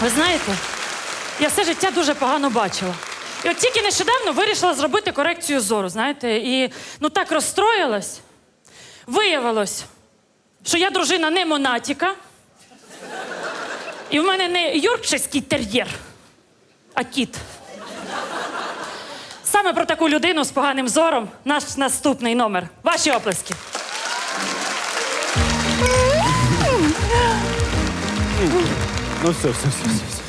Ви знаєте, я все життя дуже погано бачила. І от тільки нещодавно вирішила зробити корекцію зору, знаєте, і ну так розстроїлась. Виявилось, що я дружина не Монатіка, і в мене не юркширський тер'єр, а кіт. Саме про таку людину з поганим зором наш наступний номер. Ваші оплески. Ну все, все, все, все. все.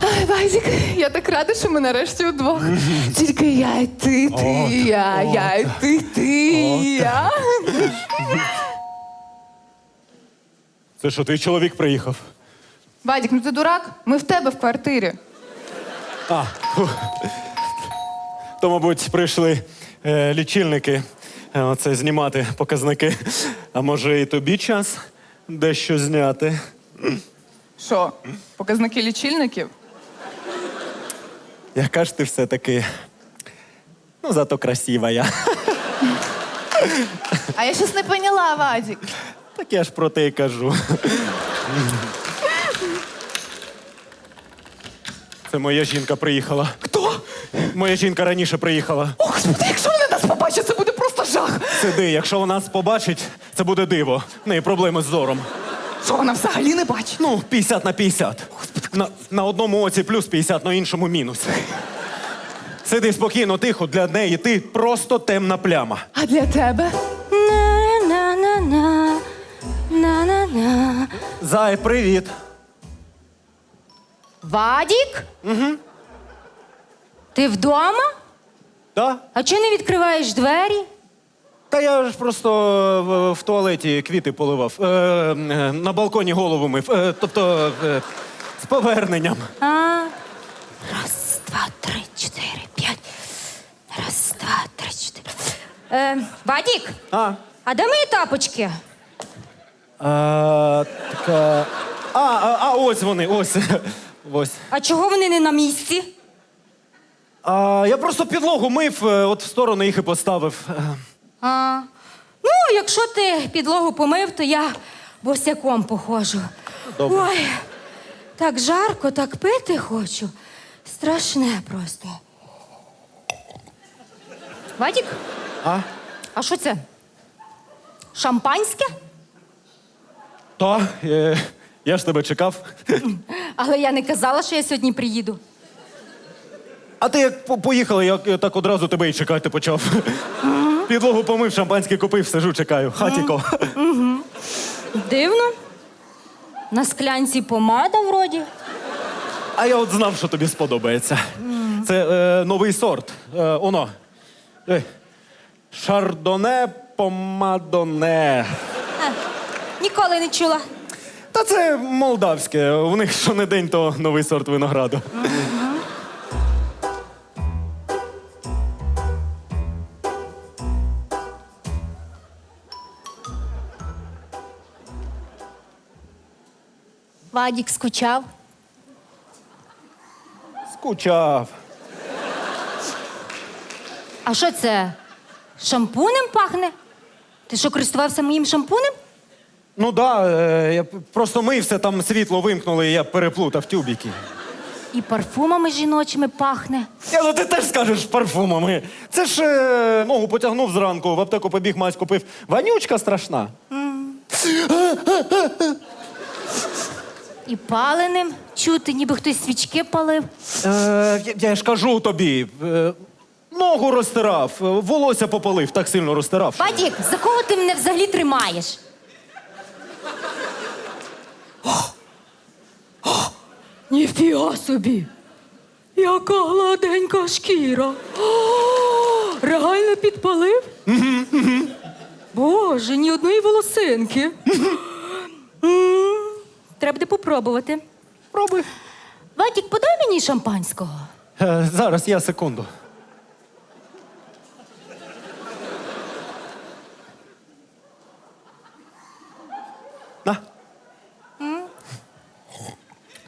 Ай, Вадік, я так рада, що ми нарешті удвох. Тільки я і ти, ти, і я, я і ти, ти, і я. Це що, твій чоловік приїхав? Вадік, ну ти дурак? Ми в тебе в квартирі. А, фу. то, мабуть, прийшли е, лічильники е, оце знімати показники. А може і тобі час дещо зняти? Що, показники лічильників? Яка ж ти все-таки. Ну, зато красива я. А я щось не поняла, Вадік. Так я ж про те й кажу. Це моя жінка приїхала. Хто? Моя жінка раніше приїхала. О, Господи, якщо вони нас побачать, це буде просто жах. Сиди, якщо вона нас побачить, це буде диво. В неї проблеми з зором. Що вона взагалі не бачить? Ну, 50 на 50. На, на одному оці плюс 50, на іншому мінус. Сиди спокійно, тихо, для неї ти просто темна пляма. А для тебе? На-на-на-на, на-на-на. Зай, привіт. Вадік? Угу. Ти вдома? Да? А чого не відкриваєш двері? Та я ж просто в, в туалеті квіти поливав. Е, е, на балконі голову мив. Е, тобто е, з поверненням. А? Раз, два, три, чотири, п'ять. Раз, два, три, чотири. Е, Вадік, А. а де мої тапочки? А, така... а, а, а ось вони, ось. ось. А чого вони не на місці? А, я просто підлогу мив, е, от в сторону їх і поставив. Е, А, ну, якщо ти підлогу помив, то я босяком походжу. Добре. Ой, так жарко, так пити хочу. Страшне просто. Вадік, А? а що це? Шампанське? Та, е, я ж тебе чекав. Але я не казала, що я сьогодні приїду. А ти як по- поїхала, я я так одразу тебе і чекати почав. Підлогу помив, шампанське купив, сижу, чекаю. Хатіко. Дивно. На склянці помада вроді. А я от знав, що тобі сподобається. Це е, новий сорт. Е, оно. Е, шардоне помадоне. А, ніколи не чула. Та це молдавське. У них що не день, то новий сорт винограду. Вадік скучав. Скучав. А що це? Шампунем пахне? Ти що, користувався моїм шампунем? Ну да, е, я п- просто мився, там світло вимкнули, і я переплутав тюбіки. І парфумами жіночими пахне. Я, ну ти теж скажеш парфумами. Це ж е, ногу потягнув зранку, в аптеку побіг, мазь купив. Ванючка страшна. І паленим чути, ніби хтось свічки палив. Е, я, я ж кажу тобі. Е, ногу розтирав, е, волосся попалив, так сильно розтирав. що- Вадік, за кого ти мене взагалі тримаєш? Ніфіга собі! Яка гладенька шкіра. О, реально підпалив? Боже, ні одної волосинки. М, Треба буде попробувати. Пробуй. Вадік, подай мені шампанського. Е, зараз, я секунду. На.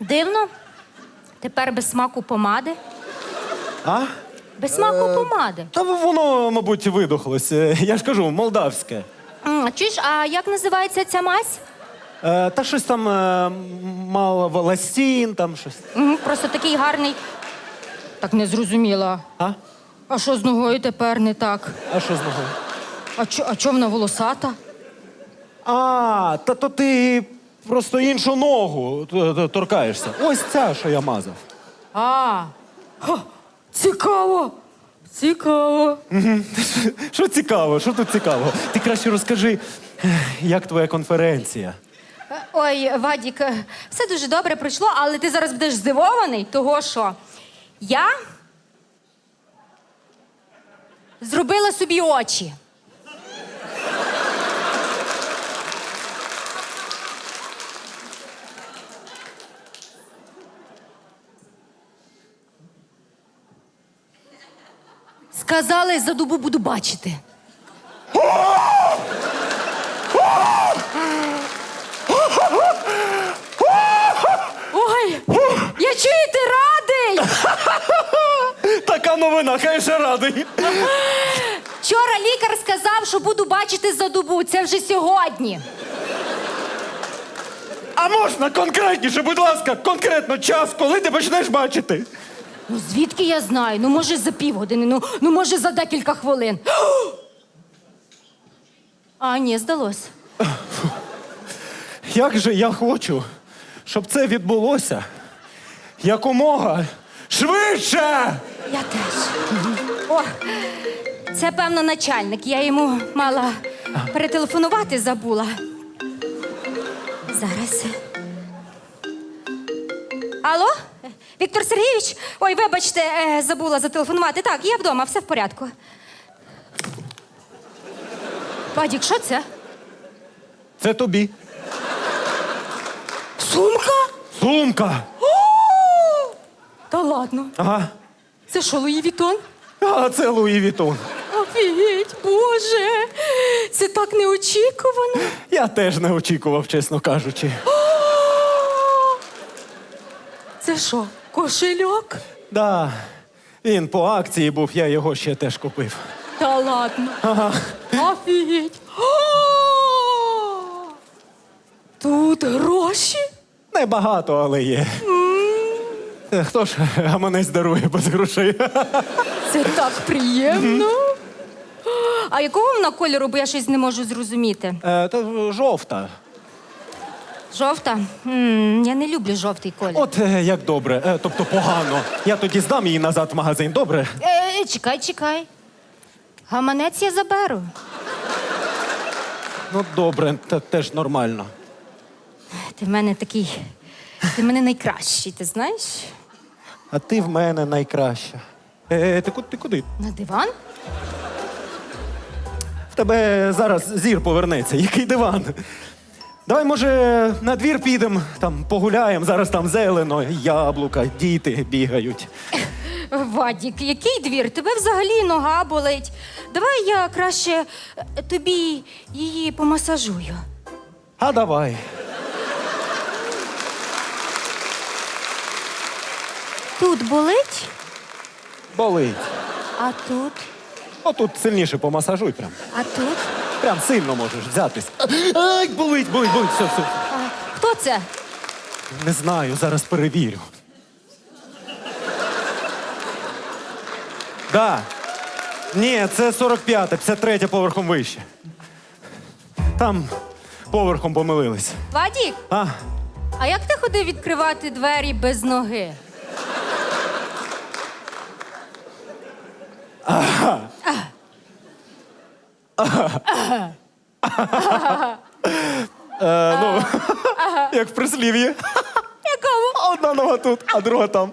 Дивно. Тепер без смаку помади. А? Без смаку помади. Та воно, мабуть, видохлось. Е, Я ж кажу, молдавське. М, Чуєш, а як називається ця мазь? Е, та щось там е, мало волосін, там щось. Мгм, Просто такий гарний. Так не зрозуміла. А? А що з ногою тепер не так? А що з ногою? А чо, а чо вона волосата? А, та то ти просто іншу ногу т- т- торкаєшся. Ось ця, що я мазав. А. Ха, цікаво. Цікаво. Що цікаво, що тут цікаво? Ти краще розкажи, ех, як твоя конференція? Ой, Вадік, все дуже добре пройшло, але ти зараз будеш здивований, того що я зробила собі очі. Сказали, за добу буду бачити. Ой, я чую, ти радий! Така новина, ще радий. Вчора лікар сказав, що буду бачити за добу. Це вже сьогодні. А можна конкретніше, будь ласка, конкретно час, коли ти почнеш бачити? Ну звідки я знаю? Ну, може, за півгодини, ну, ну може, за декілька хвилин. А, ні, здалось. Як же я хочу, щоб це відбулося якомога швидше! Я теж. О, це, певно, начальник. Я йому мала перетелефонувати забула. Зараз. Алло? Віктор Сергійович? Ой, вибачте, е, забула зателефонувати. Так, я вдома, все в порядку. Вадік, що це? Це тобі. Сумка? Сумка. Та ладно. Ага. Це що, Луї Вітон? А це Луї Вітон. Офігеть, Боже! Це так неочікувано. Я теж не очікував, чесно кажучи. Це що, кошельок? Да. Він по акції був, я його ще теж купив. Та ладно. Ага. Офігеть. О! Тут гроші? Небагато, але є. Е, Хто ж гаманець дарує без грошей? Це так приємно. А якого вона кольору, бо я щось не можу зрозуміти. Е, Та жовта. Жовта? м я не люблю жовтий колір. От е, як добре, Е, тобто погано. Я тоді здам її назад в магазин, добре? Е, чекай, чекай. Гаманець я заберу. Ну, добре, та теж нормально. Ти в мене такий. Ти в мене найкращий, ти знаєш? А ти в мене найкраща. Е, ти, ку- ти куди? На диван? В тебе зараз зір повернеться. Який диван? Давай, може, на двір підемо, там погуляємо, зараз там зелено, яблука, діти бігають. Вадік, який двір? Тебе взагалі нога болить. Давай я краще е, тобі її помасажую. А давай. Тут болить, Болить. а тут, Отут сильніше помасажуй прям. а тут. Прям сильно можеш взятись. Ай, болить, болить, болить, все, все. А, хто це? Не знаю, зараз перевірю. Да. Ні, це 45, 53 поверхом вище. Там поверхом помилились. Вадік, А, а як ти ходив відкривати двері без ноги? Як в прислів'ї. Якому? Одна нога тут, а друга там.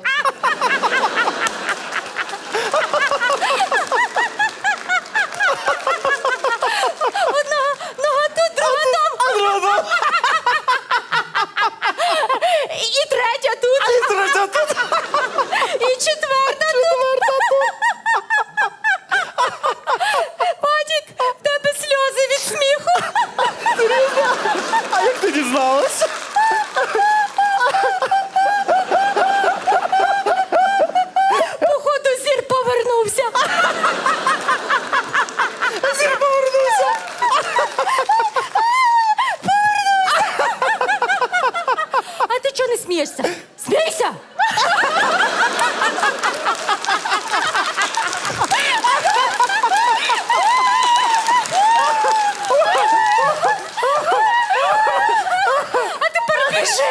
смієшся? Смійся! А тепер лежи!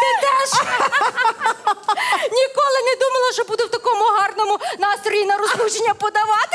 Ти теж ніколи не думала, що буду в такому гарному настрої на розлучення подавати.